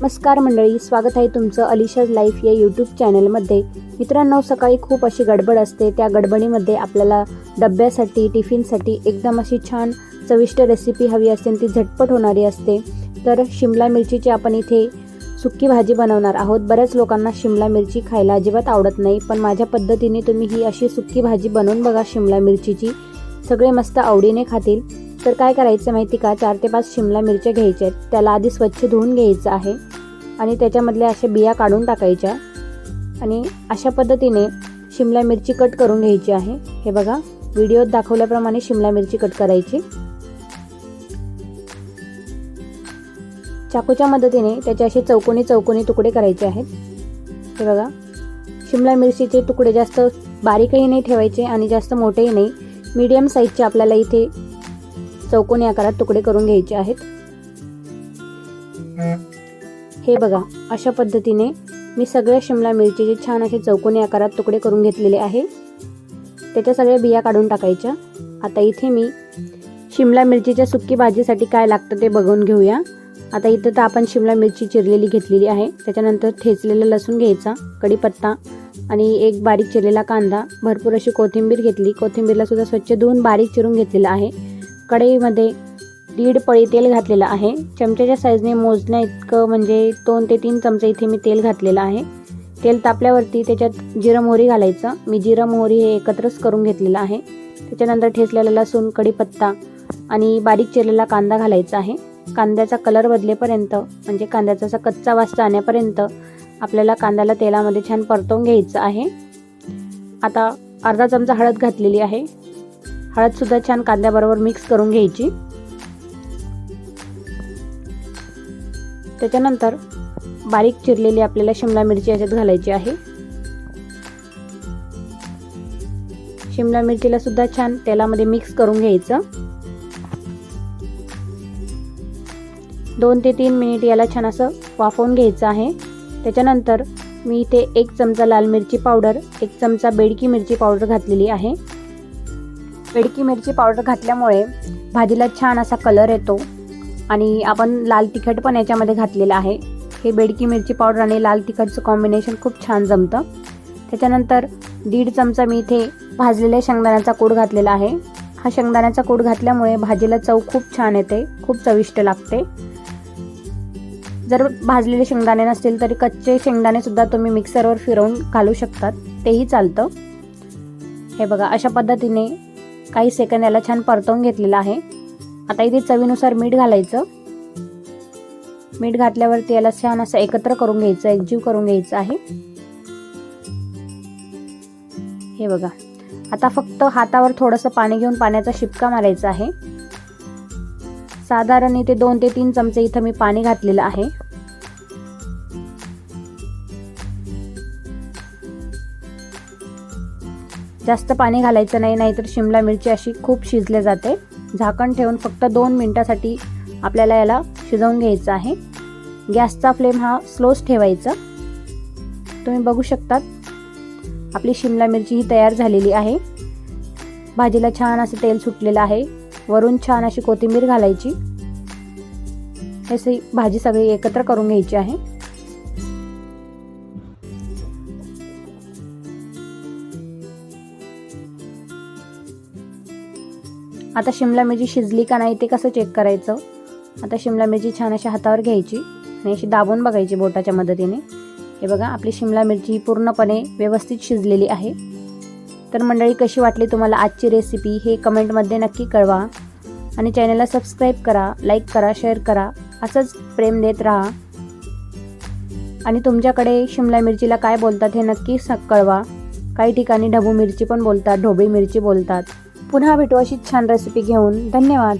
नमस्कार मंडळी स्वागत आहे तुमचं अलिशाज लाईफ या यूट्यूब चॅनलमध्ये. मित्रांनो सकाळी खूप अशी गडबड असते. त्या गडबडीमध्ये आपल्याला डब्यासाठी टिफिनसाठी एकदम अशी छान चविष्ट रेसिपी हवी असते आणि ती झटपट होणारी असते. तर शिमला मिरचीची आपण इथे सुक्की भाजी बनवणार आहोत. बऱ्याच लोकांना शिमला मिरची खायला अजिबात आवडत नाही पण माझ्या पद्धतीने तुम्ही ही अशी सुक्की भाजी बनवून बघा शिमला मिरचीची. सगळे मस्त आवडीने खातील. तर काय करायचं माहिती का? चार ते पाच शिमला मिरच्या घ्यायच्या आहेत. त्याला आधी स्वच्छ धुवून घ्यायचं आहे. आणि त्याच्यामधल्या अशा बिया काढून टाकायच्या. आणि अशा पद्धतीने शिमला मिरची कट करून घ्यायची आहे. हे बघा व्हिडिओत दाखवल्याप्रमाणे शिमला मिरची कट करायची. चाकूच्या मदतीने त्याचे असे चौकोनी चौकोनी तुकडे करायचे आहेत. हे बघा शिमला मिरचीचे तुकडे जास्त बारीकही नाही ठेवायचे आणि जास्त मोठेही नाही. मीडियम साईजचे आपल्याला इथे चौकोनी आकारात तुकडे करून घ्यायचे आहेत. हे बघा अशा पद्धतीने मी सगळ्या शिमला मिरचीचे छान असे चौकोनी आकारात तुकडे करून घेतलेले आहे. त्याच्या सगळ्या बिया काढून टाकायच्या. आता इथे मी शिमला मिरचीच्या सुक्की भाजीसाठी काय लागतं ते बघून घेऊया. आता इथं तर आपण शिमला मिरची चिरलेली घेतलेली आहे. त्याच्यानंतर ठेचलेला लसूण घ्यायचा कढीपत्ता आणि एक बारीक चिरलेला कांदा भरपूर अशी कोथिंबीर घेतली. कोथिंबीरला सुद्धा स्वच्छ धुवून बारीक चिरून घेतलेला आहे. कढईमध्ये दीड पळी तेल घातलेलं आहे. चमच्याच्या साईजने मोजण्या इतकं म्हणजे दोन ते तीन चमचे इथे मी तेल घातलेलं आहे. तेल तापल्यावरती त्याच्यात जिरं मोहरी घालायचं. मी जिरं मोहरी हे एकत्रच करून घेतलेलं आहे. त्याच्यानंतर ठेचलेला लसूण कढीपत्ता आणि बारीक चिरलेला कांदा घालायचा आहे. कांद्याचा कलर बदलेपर्यंत म्हणजे कांद्याचा असा कच्चा वास जाण्यापर्यंत आपल्याला कांद्याला तेलामध्ये छान परतवून घ्यायचं आहे. आता अर्धा चमचा हळद घातलेली आहे. हळदसुद्धा छान कांद्याबरोबर मिक्स करून घ्यायची. त्याच्यानंतर बारीक चिरलेली आपल्याला शिमला मिरची याच्यात घालायची आहे. शिमला मिरचीला सुद्धा छान तेलामध्ये मिक्स करून घ्यायचं. दोन ते तीन मिनिट याला छान असं वाफवून घ्यायचं आहे. त्याच्यानंतर मी इथे एक चमचा लाल मिरची पावडर एक चमचा बेडकी मिरची पावडर घातलेली आहे. बेडकी मिरची पावडर घातल्यामुळे भाजीला छान असा कलर येतो. आणि आपण लाल तिखट पण याच्यामध्ये घातलेलं आहे. हे बेडकी मिरची पावडर आणि लाल तिखटचं कॉम्बिनेशन खूप छान जमतं. त्याच्यानंतर दीड चमचा मी इथे भाजलेल्या शेंगदाण्याचा कूड घातलेला आहे. हा शेंगदाण्याचा कूड घातल्यामुळे भाजीला चव खूप छान येते खूप चविष्ट लागते. जर भाजलेले शेंगदाणे नसतील तरी कच्चे शेंगदाणेसुद्धा तुम्ही मिक्सरवर फिरवून घालू शकतात. तेही चालतं. हे बघा अशा पद्धतीने काही सेकंद याला छान परतवून घेतलेलं आहे. आता इथे चवीनुसार मीठ घालायचं. मीठ घातल्यावरती याला छान असं एकत्र करून घ्यायचं एकजीव करून घ्यायचं आहे. हे बघा. आता फक्त हातावर थोडंसं पाणी घेऊन पाण्याचा शिपका मारायचा आहे. साधारण इथे दोन ते तीन चमचे इथं मी पाणी घातलेलं आहे. जास्त पाणी घालायचं नाही नाहीतर शिमला मिरची अशी खूप शिजले जाते. झाकण ठेवून फक्त दोन मिनटासाठी आपल्याला याला शिजवून घ्यायचं आहे. गॅसचा फ्लेम हा स्लोच ठेवायचा. तुम्ही बघू शकतात आपली शिमला मिरची ही तयार झालेली आहे. भाजीला छान असं तेल सुटलेलं आहे. वरून छान अशी कोथिंबीर घालायची. अशी भाजी सगळी एकत्र करून घ्यायची आहे. आता शिमला मिरची शिजली का नाही ते कसं चेक करायचं? आता शिमला मिरची छान अशी हातावर घ्यायची आणि अशी दाबून बघायची बोटाच्या मदतीने. हे बघा आपली शिमला मिरची ही पूर्णपणे व्यवस्थित शिजलेली आहे. तर मंडळी कशी वाटली तुम्हाला आजची रेसिपी हे कमेंटमध्ये नक्की कळवा. आणि चॅनलला सबस्क्राईब करा लाईक करा शेअर करा. असंच प्रेम देत राहा. आणि तुमच्याकडे शिमला मिरचीला काय बोलतात हे नक्की स कळवा. काही ठिकाणी ढबू मिरची पण बोलतात ढोबळी मिरची बोलतात. पुन्हा भेटू अशीच छान रेसिपी घेऊन. धन्यवाद.